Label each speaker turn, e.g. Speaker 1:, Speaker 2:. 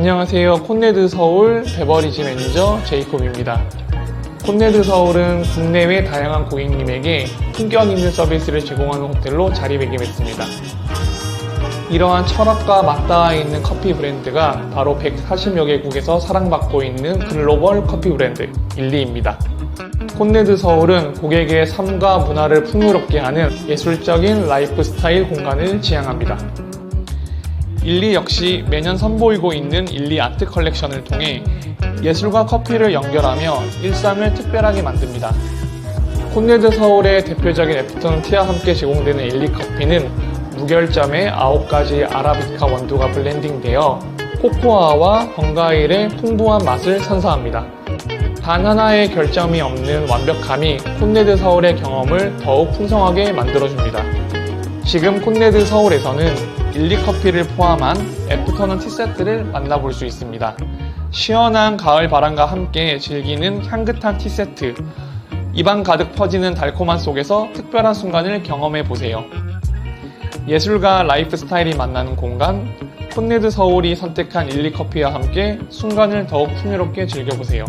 Speaker 1: 안녕하세요. 콘네드 서울 베버리지 매니저 제이콥입니다. 콘네드 서울은 국내외 다양한 고객님에게 품격 있는 서비스를 제공하는 호텔로 자리매김했습니다. 이러한 철학과 맞닿아 있는 커피 브랜드가 바로 140여 개국에서 사랑받고 있는 글로벌 커피 브랜드 일리입니다. 콘네드 서울은 고객의 삶과 문화를 풍요롭게 하는 예술적인 라이프 스타일 공간을 지향합니다. 일리 역시 매년 선보이고 있는 일리 아트 컬렉션을 통해 예술과 커피를 연결하며 일상을 특별하게 만듭니다. 콘네드 서울의 대표적인 애프터눈 티와 함께 제공되는 일리 커피는 무결점의 9가지 아라비카 원두가 블렌딩되어 코코아와 건과일의 풍부한 맛을 선사합니다. 단 하나의 결점이 없는 완벽함이 콘네드 서울의 경험을 더욱 풍성하게 만들어줍니다. 지금 콘네드 서울에서는 일리 커피를 포함한 애프터눈 티세트를 만나볼 수 있습니다. 시원한 가을 바람과 함께 즐기는 향긋한 티세트. 입안 가득 퍼지는 달콤한 속에서 특별한 순간을 경험해 보세요. 예술과 라이프 스타일이 만나는 공간, 콘네드 서울이 선택한 일리 커피와 함께 순간을 더욱 풍요롭게 즐겨보세요.